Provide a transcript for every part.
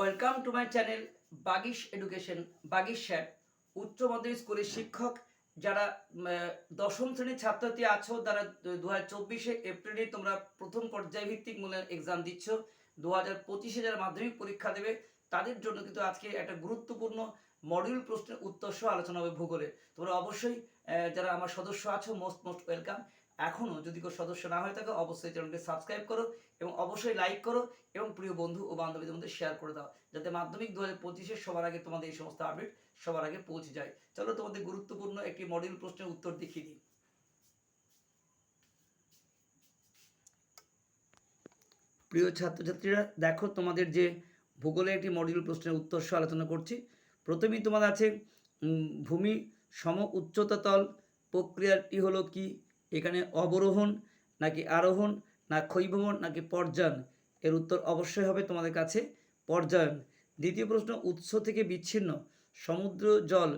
Welcome to my channel Bagish education, Bagish sir. উচ্চ মাধ্যমিক স্কুলের শিক্ষক যারা দশম শ্রেণির ছাত্রী আছো, তারা দু হাজার চব্বিশে এপ্রিলে তোমরা প্রথম পর্যায়ভিত্তিক মূল্যায়ন এক্সাম দিচ্ছ। দু হাজার পঁচিশে যারা মাধ্যমিক পরীক্ষা দেবে, তাদের জন্য কিন্তু আজকে একটা গুরুত্বপূর্ণ মডিউল প্রশ্নের উত্তর সহ আলোচনা হবে ভূগোলে। তোমরা অবশ্যই যারা আমার সদস্য আছো মোস্ট মোস্ট ওয়েলকাম এখনও যদি কেউ সদস্য না হয়ে থাকে, অবশ্যই চ্যানেলকে সাবস্ক্রাইব করো এবং অবশ্যই লাইক করো এবং প্রিয় বন্ধু ও বান্ধবীদের মধ্যে শেয়ার করে দাও, যাতে মাধ্যমিক দু হাজার পঁচিশে সবার আগে তোমাদের এই সমস্ত আপডেট সবার আগে পৌঁছে যায়। চলো তোমাদের গুরুত্বপূর্ণ একটি মডিউল প্রশ্নের উত্তর দেখিয়ে দিই। প্রিয় ছাত্রছাত্রীরা, দেখো তোমাদের যে ভূগোলে একটি মডিউল প্রশ্নের উত্তর সহ আলোচনা করছি। প্রথমেই তোমাদের আছে ভূমি সম উচ্চতা তল প্রক্রিয়াটি হলো কি? এখানে অবরোহণ নাকি আরোহণ না ক্ষয়ভবন নাকি পর্যায়ন? এর উত্তর অবশ্যই হবে তোমাদের কাছে পর্যায়ন। দ্বিতীয় প্রশ্ন, উৎস থেকে বিচ্ছিন্ন। সমুদ্র, জল,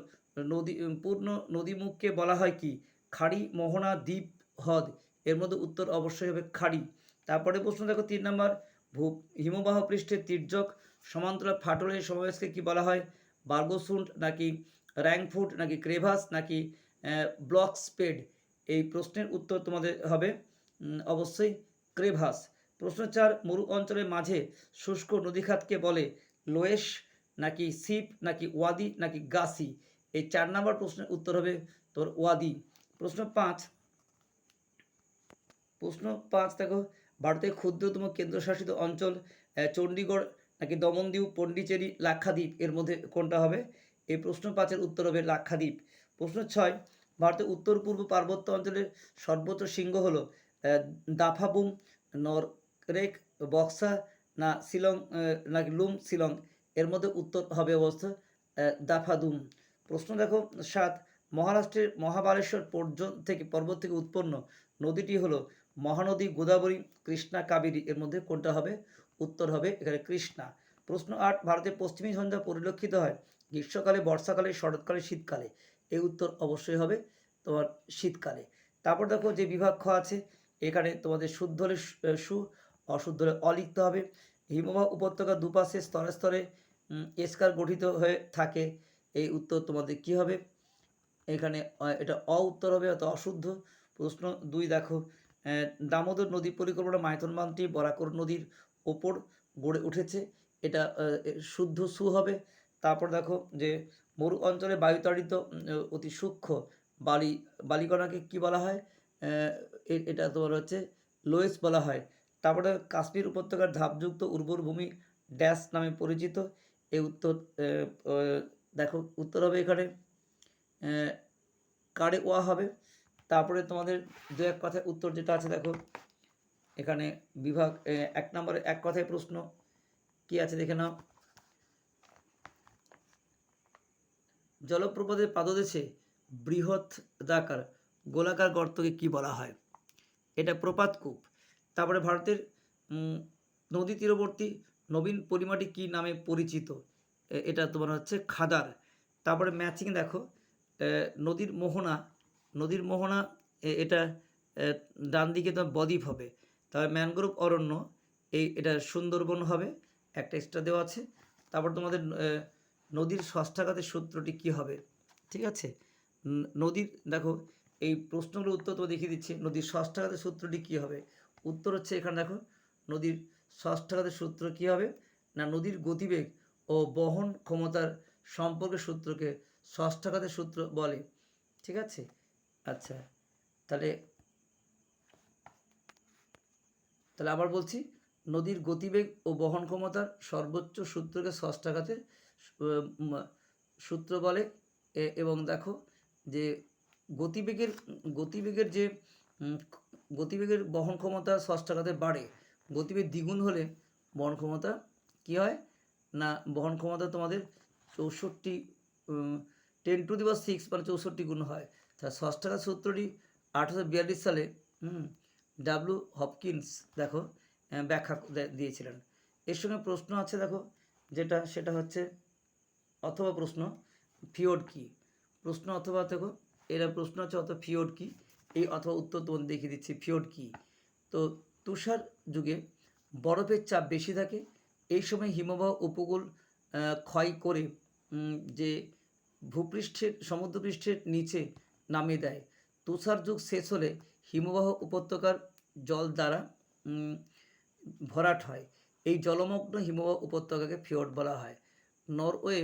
নদী পূর্ণ নদীমুখকে বলা হয় কি? খাড়ি, মোহনা, দ্বীপ, হ্রদ। এর মধ্যে উত্তর অবশ্যই হবে খাড়ি। তারপরে প্রশ্ন দেখো, তিন নম্বর। ভূ, হিমবাহ পৃষ্ঠে তির্যক সমান্তরাল ফাটলের সমাবেশকে কি বলা হয়? বার্গোসুন্ড নাকি র্যাংফুট নাকি ক্রেভাস নাকি ব্লক স্পেড এই প্রশ্নের উত্তর তোমাদের হবে অবশ্যই ক্রেভাস। প্রশ্ন চার মরু অঞ্চলের মাঝে শুষ্ক নদীখাতকে বলে লোয়েশ নাকি সিপ নাকি ওয়াদি নাকি গাসি? এই চার নম্বর প্রশ্নের উত্তর হবে তোর ওয়াদি। প্রশ্ন পাঁচ। প্রশ্ন পাঁচ, দেখো, ভারতের ক্ষুদ্রতম কেন্দ্রশাসিত অঞ্চল চণ্ডীগড় নাকি দমনদ্বীপ পন্ডিচেরি লাক্ষাদ্বীপ, এর মধ্যে কোনটা হবে? এই প্রশ্ন পাঁচের উত্তর হবে লাক্ষাদ্বীপ। প্রশ্ন ছয় ভারতের উত্তর পূর্ব পার্বত্য অঞ্চলের সর্বোচ্চ শৃঙ্গ হল দাফাবুম নররেক বক্সা, না শিলং নাকি লুম, শিলং। এর মধ্যে উত্তর হবে অবস্থা দাফাদুম। প্রশ্ন দেখো সাত, মহারাষ্ট্রের মহাবালেশ্বর পর্যন্ত থেকে পর্বত থেকে উৎপন্ন নদীটি হলো মহানদী গোদাবরী কৃষ্ণা কাবেরী। এর মধ্যে কোনটা হবে? উত্তর হবে এখানে কৃষ্ণা। প্রশ্ন আট, ভারতের পশ্চিমী ঝঞ্ঝা পরিলক্ষিত হয় গ্রীষ্মকালে, বর্ষাকালে, শরৎকালে, শীতকালে। এই উত্তর অবশ্যই হবে তোমার শীতকালে। তারপর দেখো যে বিভাগ খ আছে, এখানে তোমাদের শুদ্ধ হলে সু- অশুদ্ধ হলে অ লিখতে হবে। হিমবাহ উপত্যকা দুপাশে স্তরে স্তরে এস্কার গঠিত হয়ে থাকে। এই উত্তর তোমাদের কি হবে? এখানে এটা অ উত্তর হবে অত অশুদ্ধ। প্রশ্ন দুই দেখো দামোদর নদী পরিকল্পনা মাইথন বাঁধটি বরাকর নদীর ওপর গড়ে উঠেছে। এটা শুদ্ধ সু হবে। তারপর দেখো যে মরু অঞ্চলে বায়ুতাড়িত অতি সূক্ষ্ম বালি, বালিকণাকে কি বলা হয়? এটা তোমার হচ্ছে লোয়েস বলা হয়। তারপরে কাশ্মীর উপত্যকার ধাপযুক্ত উর্বর ভূমি ড্যাশ নামে পরিচিত। এই উত্তর দেখো, উত্তর হবে এখানে। কারে ওয়া হবে। তারপরে তোমাদের দু এক কথায় উত্তর যেটা আছে, দেখো, এখানে বিভাগ এক নম্বরে এক কথায় প্রশ্ন। কি আছে দেখে নাও? জলপ্রপাতের পাদদেশে বৃহৎ দাকার গোলাকার গর্তকে কি বলা হয়? এটা প্রপাতকূপ তারপরে ভারতের নদী তীরবর্তী নবীন পরিমাটি কি নামে পরিচিত? এটা তোমার হচ্ছে খাদার। তারপরে ম্যাচিং দেখো নদীর মোহনা নদীর মোহনা এটা ডান দিকে তোমার বদ্বীপ হবে। তারপরে ম্যানগ্রোভ অরণ্য, এই, এটা সুন্দরবন হবে, একটা এক্সট্রা দেওয়া আছে। তারপর তোমাদের নদীর ষষ্ঠাঘাতের সূত্রটি কি হবে? ঠিক আছে? নদীর, দেখো, এই প্রশ্নগুলোর উত্তর তো দেখিয়ে দিচ্ছি। নদীর ষষ্ঠাঘাতের সূত্রটি কি হবে? উত্তর হচ্ছে এখানে দেখো, নদীর ষষ্ঠাঘাতের সূত্র কি হবে? না, নদীর গতিবেগ ও বহন ক্ষমতার সম্পর্কের সূত্রকে ষষ্ঠাঘাতের সূত্র বলে। ঠিক আছে? আচ্ছা তাহলে তাহলে আবার বলছি, নদীর গতিবেগ ও বহন ক্ষমতার সর্বোচ্চ সূত্রকে ষষ্ঠাঘাতের সূত্র বলে এবং দেখো যে গতিবেগের গতিবেগের যে গতিবেগের বহন ক্ষমতা ষষ্ঠাঘাতে বাড়ে, গতিবেগ দ্বিগুণ হলে বহন ক্ষমতা কী হয়? না, বহন ক্ষমতা তোমাদের চৌষট্টি টেন টু দি বা সিক্স মানে চৌষট্টি গুণ হয়। তা ষষ্ঠাঘাত সূত্রটি আঠারোশো বিয়াল্লিশ সালে ডাব্লু হপকিন্স দেখো ব্যাখ্যা দিয়েছিলেন। এর সঙ্গে প্রশ্ন আছে দেখো, যেটা, সেটা হচ্ছে অথবা প্রশ্ন, ফিওড কি? প্রশ্ন অথবা দেখো, এরা প্রশ্ন আছে অথবা ফিওড কি? এই অথবা উত্তর তোমাদের দেখিয়ে দিচ্ছি, ফিওড কি? তো তুষার যুগে বরফের চাপ বেশি থাকে, এই সময় হিমবাহ উপকূল ক্ষয় করে যে ভূপৃষ্ঠের, সমুদ্রপৃষ্ঠের নিচে নামিয়ে দেয়। তুষার যুগ শেষ হলে হিমবাহ উপত্যকার জল দ্বারা ভরাট হয়। এই জলমগ্ন হিমবাহ উপত্যকাকে ফিওর্ড বলা হয়। নরওয়ে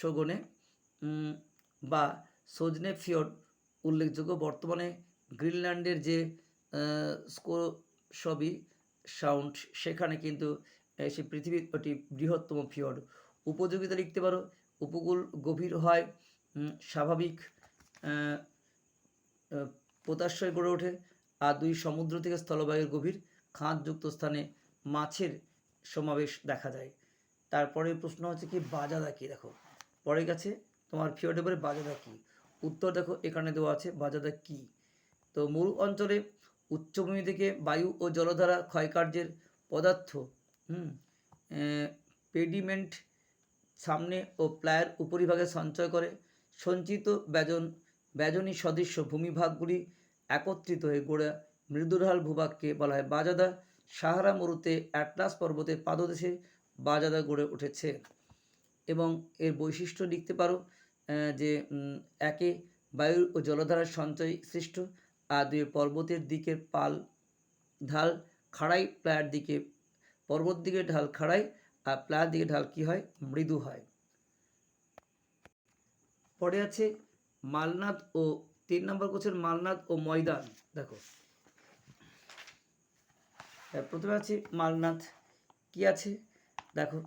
সগনে বা সজনে ফিওর্ড উল্লেখযোগ্য। বর্তমানে গ্রিনল্যান্ডের যে স্কোসবি সাউন্ড, সেখানে কিন্তু সে পৃথিবীর একটি বৃহত্তম ফিওর্ড উপযোগিতা লিখতে পারো, উপকূল গভীর হয় স্বাভাবিক পোতাশ্রয় গড়ে ওঠে, আর দুই সমুদ্র থেকে স্থলবায়ুর গভীর খাঁজযুক্ত স্থানে মাছের সমাবেশ দেখা যায়। তারপরে প্রশ্ন হচ্ছে কি বাজাদা কি? দেখো পরে গেছে তোমার ফিওর্ডে পরে বাজাদা কি? উত্তর দেখো, এখানে দেওয়া আছে বাজাদা কি? তো মরু অঞ্চলে উচ্চভূমি থেকে বায়ু ও জলধারা ক্ষয়কার্যের পদার্থ, হুম পেডিমেন্ট সামনে ও প্লায়ের উপরিভাগে সঞ্চয় করে। সঞ্চিত ব্যজন, ব্যজনী সদৃশ্য ভূমিভাগগুলি একত্রিত হয়ে গড়ে মৃদুঢাল ভূভাগকে বলা হয়। বাজাদা সাহারা মরুতে অ্যাটলাস পর্বতের পাদদেশে বাজাদা গড়ে উঠেছে। এবং এর বৈশিষ্ট্য লিখতে পারো যে একে বায়ু ও জলধারার সঞ্চয় সৃষ্ট, আর দুই পর্বতের দিকের পাল ঢাল খাড়াই প্লায়ের দিকে, পর্বত দিকে ঢাল খাড়াই, আর প্লায়ের দিকে ঢাল কি হয়? মৃদু হয়। পরে আছে মালনাথ ও তিন নম্বর কোচের মালনাদ ও ময়দান। দেখো। প্রথমে আছে মালনাথ কি আছে? দেখো।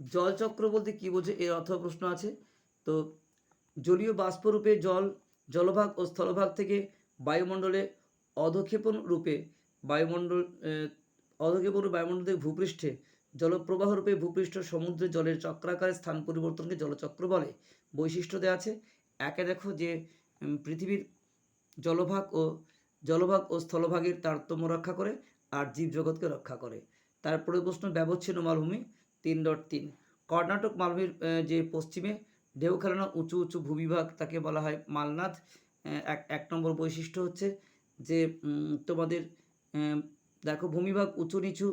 জলচক্র বলতে কি বোঝে? এর অর্থ প্রশ্ন আছে। তো জলীয় বাষ্পরূপে জল, জলভাগ ও স্থলভাগ থেকে বায়ুমণ্ডলে অধক্ষেপণ রূপে বায়ুমণ্ডল অধক্ষেপণ বায়ুমণ্ডল থেকে ভূপৃষ্ঠে জলপ্রবাহ রূপে ভূপৃষ্ঠ সমুদ্রের জলের চক্রাকারে স্থান পরিবর্তনকে জলচক্র বলে। বৈশিষ্ট্য দেওয়া আছে। একে দেখো যে পৃথিবীর জলভাগ ও জলভাগ ও স্থলভাগের তারতম্য রক্ষা করে আর জীবজগৎকে রক্ষা করে। তারপরে প্রশ্ন, ব্যবচ্ছিন্ন মালভূমি তিন ডট তিন। কর্ণাটক মালভূমির যে পশ্চিমে ঢেউ খেলানো উঁচু উঁচু ভূবিভাগ তাকে বলা হয় মালনাথ এক এক নম্বর বৈশিষ্ট্য হচ্ছে যে তোমাদের দেখো ভূমিভাগ উঁচু নিচু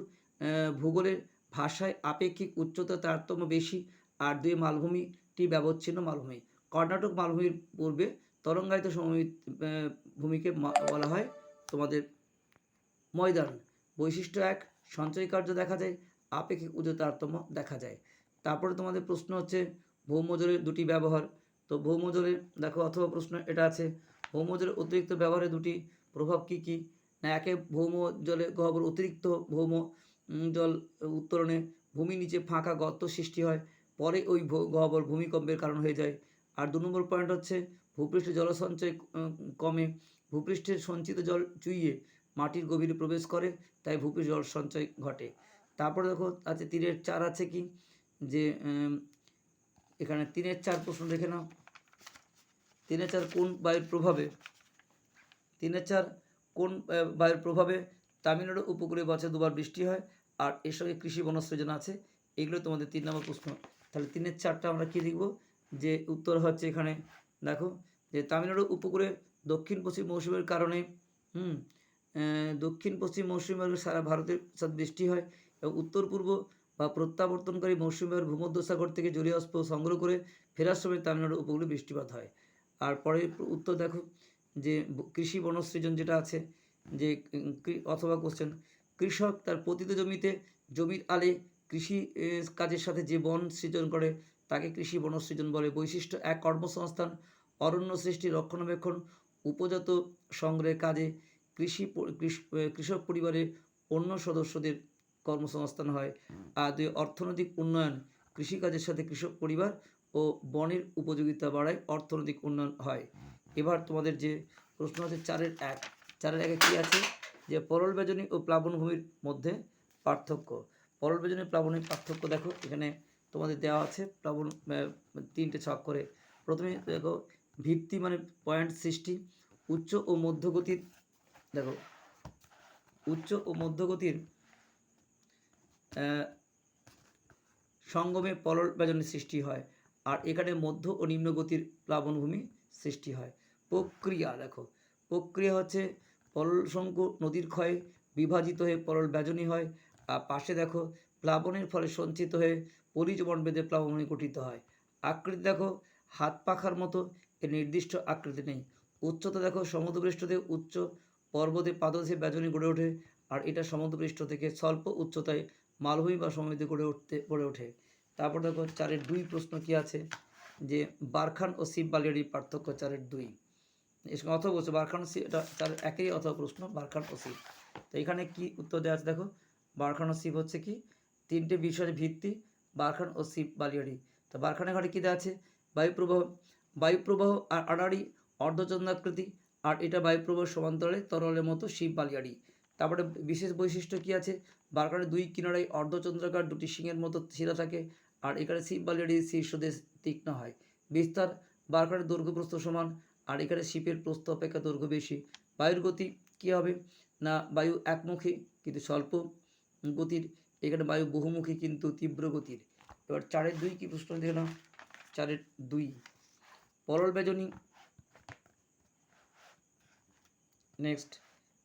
ভূগোলের ভাষায় আপেক্ষিক উচ্চতা তারতম্য বেশি আর দুই মালভূমিটি ব্যবচ্ছিন্ন মালভূমি। কর্ণাটক মালভূমির পূর্বে তরঙ্গায়িত সমভূমি ভূমিকে বলা হয় তোমাদের ময়দান। বৈশিষ্ট্য এক সঞ্চয় কার্য দেখা যায়, আপেক্ষিক উচ্চ তারতম্য দেখা যায়। তারপরে তোমাদের প্রশ্ন হচ্ছে, ভৌমজলের দুটি ব্যবহার। তো ভৌমজলের, দেখো অথবা প্রশ্ন এটা আছে, ভৌমজলের অতিরিক্ত ব্যবহারে দুটি প্রভাব কি কি? না, একে ভৌম জলে গহ্বর অতিরিক্ত ভৌম জল উত্তরণে ভূমি নিচে ফাঁকা গর্ত সৃষ্টি হয়, পরে ওই গহ্বর ভূমিকম্পের কারণ হয়ে যায়। আর দু নম্বর পয়েন্ট হচ্ছে, ভূপৃষ্ঠে জলসঞ্চয় কমে, ভূপৃষ্ঠের সঞ্চিত জল চুইয়ে মাটির গভীরে প্রবেশ করে, তাই ভূপৃষ্ঠ জল সঞ্চয় ঘটে। তারপরে দেখো, আছে তীরের চার আছে কি? যে এখানে তিনের চার প্রশ্ন দেখে নাও। তিনের চার কোন বায়ুর প্রভাবে? তিনের চার কোন বায়ুর প্রভাবে? তামিলনাড়ু উপকূলে বছরে দুবার বৃষ্টি হয়, আর এর সঙ্গে কৃষি বনসৃজন আছে। এগুলো তোমাদের তিন নম্বর প্রশ্ন। তাহলে তিনের চারটা আমরা কী লিখব? যে, উত্তর হচ্ছে এখানে, দেখো, যে, তামিলনাড়ু উপকূলে দক্ষিণ পশ্চিম মৌসুমের কারণে, হুম দক্ষিণ পশ্চিম মৌসুমী বায়ু সারা ভারতের সাথে বৃষ্টি হয় এবং উত্তর পূর্ব বা প্রত্যাবর্তনকারী মৌসুমী বায়ুর ভূমধ্যসাগর থেকে জলীয় অস্প সংগ্রহ করে ফেরার সময় তামিলনাড়ু উপকূলে বৃষ্টিপাত হয়। আর পরের উত্তর দেখো যে কৃষি বনসৃজন যেটা আছে, যে অথবা কোশ্চেন কৃষক তার পতিত জমিতে জমির আলে কৃষি কাজের সাথে যে বন সৃজন করে তাকে কৃষি বনসৃজন বলে। বৈশিষ্ট্য, এক কর্মসংস্থান, অরণ্য সৃষ্টি, রক্ষণাবেক্ষণ, উপজাত সংগ্রহের কাজে কৃষি কৃষক পরিবারের অন্য সদস্যদের কর্মসংস্থান হয়। আর দুই অর্থনৈতিক উন্নয়ন কৃষিকাজের সাথে কৃষক পরিবার ও বনের উপযোগিতা বাড়ায় অর্থনৈতিক উন্নয়ন হয়। এবার তোমাদের যে প্রশ্ন আছে চারের এক চারের একে কী আছে? যে পরল বেজনী ও প্লাবনভূমির মধ্যে পার্থক্য। পরল বেজনী প্লাবনের পার্থক্য দেখো এখানে তোমাদের দেওয়া আছে প্লাবন তিনটে ছক করে। প্রথমে দেখো ভিত্তি মানে পয়েন্ট সৃষ্টি উচ্চ ও মধ্যগতির দেখো, উচ্চ ও মধ্যগতির সঙ্গমে পলল বেজনের সৃষ্টি হয় আর এখানে মধ্য ও নিম্ন গতির প্লাবনভূমি সৃষ্টি হয়। প্রক্রিয়া, দেখো, প্রক্রিয়া হচ্ছে পলল শঙ্কু নদীর ক্ষয়ে বিভাজিত হয়ে পরল ব্যজনী হয় আর পাশে দেখো, প্লাবনের ফলে সঞ্চিত হয়ে পলিজ বন বেঁধে প্লাবনী গঠিত হয়। আকৃতি দেখো, হাত পাখার মতো এর নির্দিষ্ট আকৃতি নেই। উচ্চতা দেখো সমুদ্রপৃষ্ঠ উচ্চ পর্বতে পাদদেশে ব্যজনী গড়ে ওঠে আর এটা সমুদ্রপৃষ্ঠ থেকে স্বল্প উচ্চতায় মালভূমি বা সমৃদ্ধি গড়ে উঠতে, গড়ে ওঠে। তারপর দেখো চারের দুই প্রশ্ন কি আছে? যে বারখান ও শিব বালিয়ারির পার্থক্য চারের দুই। এর সঙ্গে অথবা বলছে বারখান শিব, এটা চারের একই অথবা প্রশ্ন, বারখান ও শিব। তো এখানে কি উত্তর দেওয়া আছে দেখো? বারখান ও শিব হচ্ছে কি? তিনটে বিষয়ের ভিত্তি, বারখান ও শিব বালিয়াড়ি তো বারখানের ঘাটে কী দেওয়া আছে? বায়ুপ্রবাহ বায়ুপ্রবাহ আর আড়াড়ি অর্ধচন্দ্রাকৃতি আর এটা বায়ুপ্রবাহ সমান্তরালে তরলের মতো শিব বালিয়াড়ি। তারপরে বিশেষ বৈশিষ্ট্য কি আছে? বারখানের দুই কিনারায় অর্ধচন্দ্রাকার দুটি শিঙের মতো শিরা থাকে আর এখানে শিব বালিয়াড়ি শীর্ষদেশ তীক্ষ্ণ হয়। বিস্তার বারখানের দৈর্ঘ্য প্রস্থ সমান আর এখানে শিপের প্রস্থ অপেক্ষা দৈর্ঘ্য বেশি। বায়ুর গতি কী হবে? না, বায়ু একমুখী কিন্তু স্বল্প গতির। এখানে বায়ু বহুমুখী কিন্তু তীব্র গতির। এবার চারের দুই কি প্রশ্ন দেখে নাও। চারের দুই। পরল বেজনী নেক্সট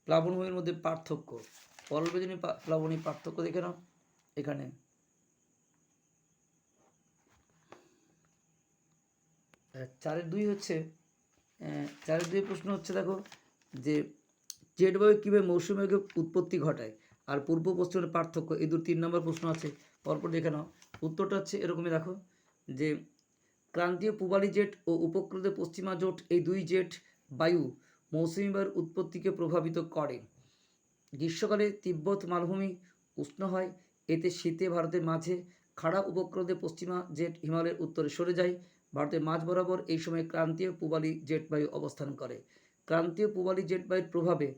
প্লাবনভূমির মধ্যে পার্থক্য। পরল বেজনী পা- প্লাবনী পার্থক্য দেখে নাও, এখানে। চারের দুই হচ্ছে চারের দুই প্রশ্ন হচ্ছে, দেখো, যে জেট বায়ু কীভাবে মৌসুমী উৎপত্তি ঘটায় আর পূর্ব পশ্চিমের পার্থক্য, এই দু তিন নম্বর প্রশ্ন আছে। পরপর দেখে নাও, উত্তরটা হচ্ছে এরকমই, দেখো, যে ক্রান্তীয় পূবালি জেট ও উপকূলীয় পশ্চিমা জোট, এই দুই জেট বায়ু মৌসুমী বায়ুর উৎপত্তিকে প্রভাবিত করে। গ্রীষ্মকালে তিব্বত মালভূমি উষ্ণ হয়, এতে শীতে ভারতের মাঝে খাড়া উপকূলতে পশ্চিমা জেট হিমালয়ের উত্তরে সরে যায়। ভারতের মাঝ বরাবর এই সময় ক্রান্তীয় পূবালি জেট বায়ু অবস্থান করে। ক্রান্তীয় পূবালি জেট বায়ুর প্রভাবে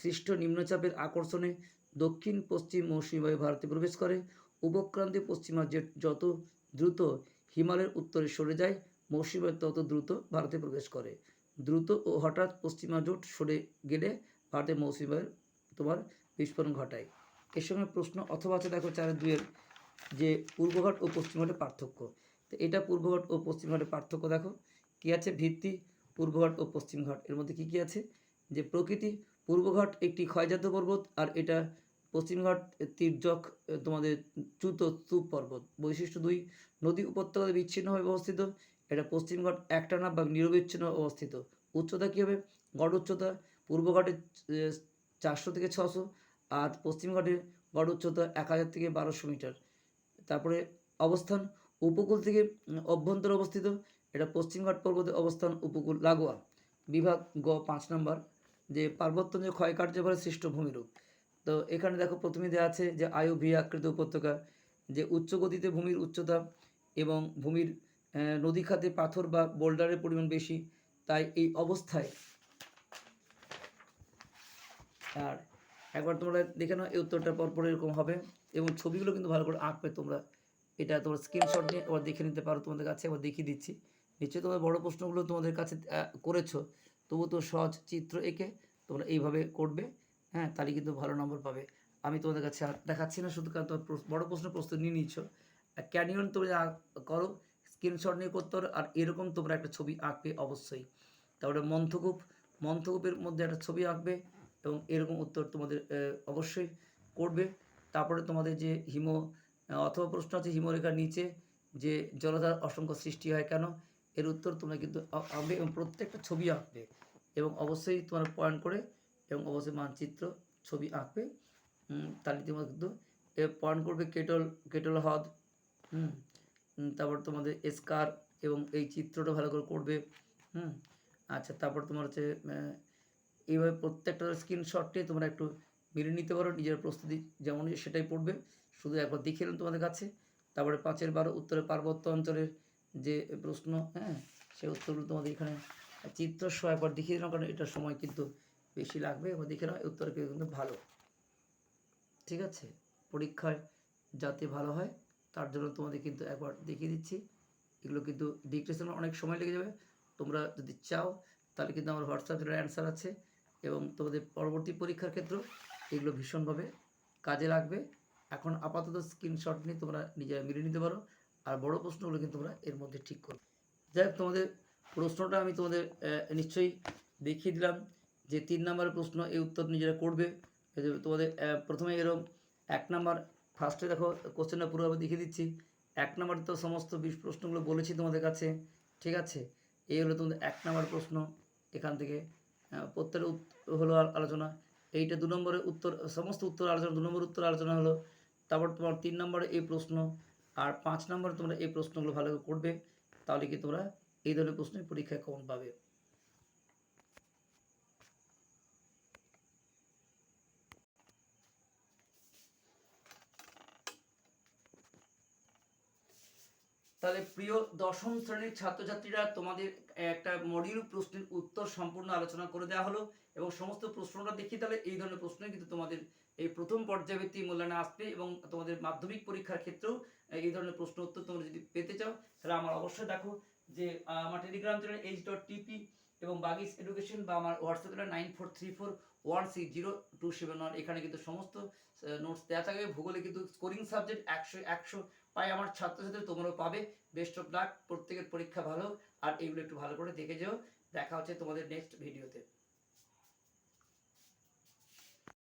সৃষ্ট নিম্নচাপের আকর্ষণে দক্ষিণ পশ্চিম মৌসুমী বায়ু ভারতে প্রবেশ করে। উপক্রান্তীয় পশ্চিমা জেট যত দ্রুত হিমালয়ের উত্তরে সরে যায় মৌসুমী বায়ু তত দ্রুত ভারতে প্রবেশ করে। দ্রুত ও হঠাৎ পশ্চিমা জোট সরে গেলে ভারতে মৌসুমী বায়ুর তোমার বিস্ফোরণ ঘটায়। এর সঙ্গে প্রশ্ন অথবা আছে দেখো চারের দুইয়ের যে পূর্বঘাট ও পশ্চিমঘাটের পার্থক্য। তো এটা পূর্বঘাট ও পশ্চিমঘাটের পার্থক্য দেখো। কী আছে ভিত্তি পূর্বঘাট ও পশ্চিমঘাট? এর মধ্যে কী কী আছে? যে প্রকৃতি পূর্বঘাট একটি ক্ষয়জাত পর্বত আর এটা পশ্চিমঘাট তীর্যক তোমাদের চ্যুত স্তূপ পর্বত। বৈশিষ্ট্য দুই, নদী উপত্যকাতে বিচ্ছিন্নভাবে অবস্থিত। এটা পশ্চিমঘাট একটানা বা নিরবিচ্ছিন্ন অবস্থিত। উচ্চতা কী হবে? গড় উচ্চতা পূর্বঘাটে চারশো থেকে ছশো আর পশ্চিমঘাটের গড় উচ্চতা এক হাজার থেকে বারোশো মিটার। তারপরে অবস্থান উপকূল থেকে অভ্যন্তর অবস্থিত। এটা পশ্চিমঘাট পর্বতে অবস্থান উপকূল লাগোয়া। বিভাগ গ, পাঁচ নম্বর, যে পার্বত্য ক্ষয়কার্যের ফলে সৃষ্ট ভূমিরূপ। তো এখানে দেখো প্রথমে দেওয়া আছে যে আয়ু ভি আকৃত উপত্যকা, যে উচ্চ গতিতে ভূমির উচ্চতা এবং ভূমির নদী খাতে পাথর বা বোল্ডারের পরিমাণ বেশি, তাই এই অবস্থায় আর একবার তোমরা দেখে নাও, এই উত্তরটা পরপর এরকম হবে। এবং ছবিগুলো কিন্তু ভালো করে আঁকবে তোমরা। এটা তোমরা স্ক্রিনশট নিয়ে আবার দেখে নিতে পারো তোমাদের কাছে আবার দেখিয়ে দিচ্ছি। নিশ্চয়ই তোমাদের বড় প্রশ্নগুলো তোমাদের কাছে করেছ। তবু তো সহজ চিত্র এঁকে তোমরা এইভাবে করবে। হ্যাঁ তাহলে কিন্তু ভালো নম্বর পাবে। আমি তোমাদের কাছে দেখাচ্ছি না, শুধু কারণ তোমার বড় প্রশ্ন প্রস্তুত নিয়ে নিচ্ছ। ক্যানিয়ন তোমরা করো স্ক্রিনশট নিয়ে করতে পারো, আর এরকম তোমরা একটা ছবি আঁকবে অবশ্যই। তারপরে মন্থকূপ মন্থকূপের মধ্যে একটা ছবি আঁকবে এবং এরকম উত্তর তোমাদের অবশ্যই করবে। তারপরে তোমাদের যে হিম অথবা প্রশ্ন আছে হিমরেখার নিচে, যে জলধার অসংখ্য সৃষ্টি হয় কেন? এর উত্তর তোমরা কিন্তু আঁকবে এবং প্রত্যেকটা ছবি আঁকবে। এবং অবশ্যই তোমরা পয়েন্ট করে এবং অবশ্যই মানচিত্র ছবি আঁকবে। তাহলে তোমরা কিন্তু পয়েন্ট করবে কেটল কেটল হ্রদ। হুম। তারপর তোমাদের স্কার এবং এই চিত্রটা ভালো করে করবে, হুম? আচ্ছা তারপর তোমার হচ্ছে এইভাবে প্রত্যেকটা স্ক্রিনশটে তোমরা একটু মিলিয়ে নিতে পারো, নিজের প্রস্তুতি যেমন সেটাই পড়বে। শুধু একবার দেখে এলাম তোমাদের কাছে। তারপরে পাঁচের বারো উত্তরে পার্বত্য অঞ্চলের যে প্রশ্ন হ্যাঁ সেই উত্তরগুলো তোমাদের এখানে চিত্র সহ একবার দেখিয়ে দিলাম, কারণ এটার সময় কিন্তু বেশি লাগবে এবার দেখে নাও উত্তর কিন্তু ভালো। ঠিক আছে? পরীক্ষায় যাতে ভালো হয় তার জন্য তোমাদের কিন্তু একবার দেখিয়ে দিচ্ছি। এগুলো কিন্তু ডিক্টেশনে অনেক সময় লেগে যাবে। তোমরা যদি চাও, তাহলে কিন্তু আমার হোয়াটসঅ্যাপের অ্যান্সার আছে এবং তোমাদের পরবর্তী পরীক্ষার ক্ষেত্রেও এগুলো ভীষণভাবে কাজে লাগবে। এখন আপাতত স্ক্রিনশট নিয়ে তোমরা নিজেরা মিলিয়ে নিতে পারো। আর বড় প্রশ্নগুলো কিন্তু তোমরা এর মধ্যে ঠিক করো যাই তোমাদের প্রশ্নটা আমি তোমাদের নিশ্চয়ই দেখিয়ে দিলাম যে তিন নম্বরের প্রশ্ন এই উত্তর নিজেরা করবে। তোমাদের প্রথমে এরকম এক নাম্বার ফার্স্টে দেখো কোশ্চেনটা পুরোভাবে দেখিয়ে দিচ্ছি। এক নাম্বার তো সমস্ত বিশ প্রশ্নগুলো বলেছি তোমাদের কাছে, ঠিক আছে? এই হলো তোমাদের এক নাম্বার প্রশ্ন, এখান থেকে উত- হলো আল- আলোচনা। এইটা দু নম্বরের উত্তর, সমস্ত উত্তর আলোচনা, দু নম্বর উত্তর আলোচনা হলো, তারপর তোমার তিন নম্বরে এই প্রশ্ন, আর পাঁচ নম্বরে তোমরা এই প্রশ্নগুলো ভালো করে করবে, তাহলে কি তোমরা এই ধরনের প্রশ্নের পরীক্ষায় কমন পাবে। তাহলে প্রিয় দশম শ্রেণির ছাত্রছাত্রীরা তোমাদের একটা মডিউল প্রশ্নের উত্তর সম্পূর্ণ আলোচনা করে দেওয়া হলো এবং সমস্ত প্রশ্নটা দেখি, তাহলে এই ধরনের প্রশ্ন কিন্তু তোমাদের এই প্রথম পর্যায়ভিত্তিক মূল্যায়নে আসবে এবং তোমাদের মাধ্যমিক পরীক্ষার ক্ষেত্রেও এই ধরনের প্রশ্ন উত্তর তোমরা যদি পেতে চাও, তাহলে আমার অবশ্যই দেখো যে আমার Telegram channel H dot TP এবং বাগিস এডুকেশন বা আমার WhatsApp channel nine four three four one six zero two seven one এখানে কিন্তু সমস্ত নোটস দেওয়া থাকবে। ভূগোলে কিন্তু স্কোরিং সাবজেক্ট একশো একশো পাই আমার ছাত্রছাত্রী তোমরাও পাবে। বেস্ট অফ লাক প্রত্যেকের পরীক্ষা ভালো, আর এগুলো একটু ভালো করে দেখে যেও। দেখা হচ্ছে তোমাদের নেক্সট ভিডিওতে